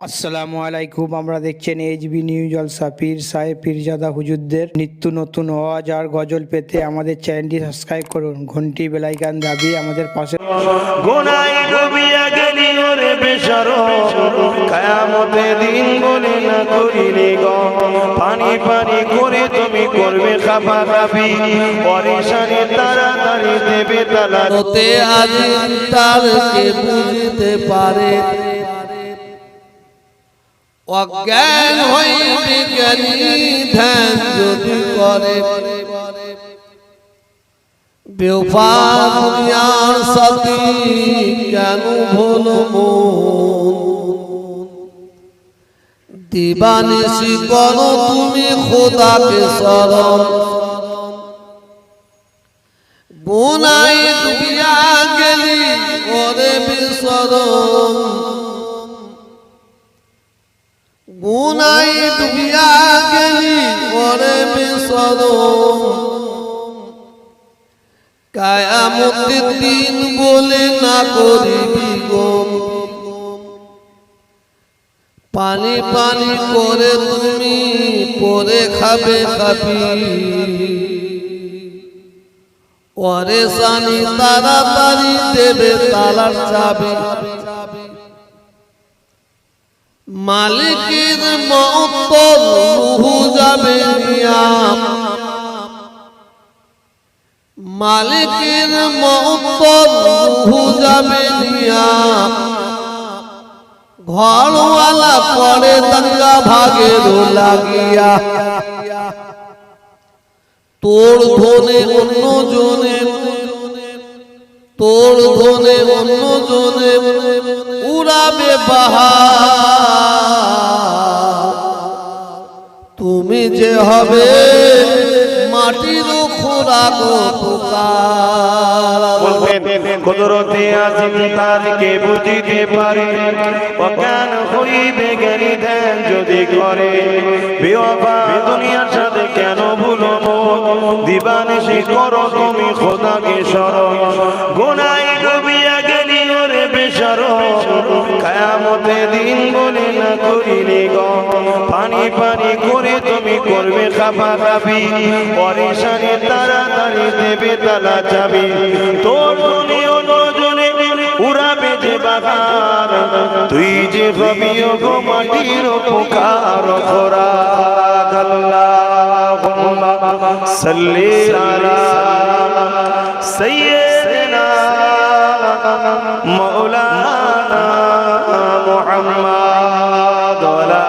আসসালামু আলাইকুম আমরা দেখছেন এইচবি নিউজ জলসা পীর সাহেব পীরজাদা হুজুরদের নিত্য নতুন ওয়াজ আর গজল পেতে আমাদের চ্যানেলটি সাবস্ক্রাইব করুন। ঘন্টি বেলাইকান দাবি আমাদের পাশে গোনায় ডুবিয়া গেলি ওরে বেসর। কায়ামতে দিন বলে না গ। পানি পানি করে তুমি করবে খাবা খাবি পরেশানি তাড়াতাড়ি দেবে তালা আজি বুঝতে পারে। অজ্ঞান হইবে জ্ঞানী ধ্যান যদি করে। দুনিয়ার সাথী কেন ভুল দিবানিসি করো তুমি খোদাকে শরণ বোনাই ডুবিয়া গেলি, ওরে বিসরণ বোনাই ডুবিয়া গেলি ওরে বিসরণ কায়ামতের দিন বলে না করিবি গম পানি পানি করে তুমি পরে খাবে খাবি। ওরে সানি তাড়াতাড়ি দেবে তালার চাবি। মালিকের মতন রুহু যাবে মালিকের মতন রুহু যাবে ঘরওয়ালা করে দাঙ্গা ভাগের লাগিয়া। তোর ধনে অন্য জনে তোর ধনে অন্য জনে উড়াবে তুমি যে হবে মাটির খোরাক কুদরতে আজিম তারকে বুঝিতে পারে। অজ্ঞান হইবে জ্ঞানী ধ্যান যদি করে। দুনিয়ার সাথে কেন ভুলো দিবানিশি করো তুমি দিন বলে না করিনি গ। পানি পানি করে তুমি করবে খাবা খাবি। পরেশানি তাড়াতাড়ি দেবে তালা চাবি। তোর মনে অন্যজনে উড়াবে যে বাগান তুই যে ভাবি গো মাটির পোকার খোরা সাল্লি আলা সাইয়্যিদিনা মাওলানা মুহাম্মদ আলা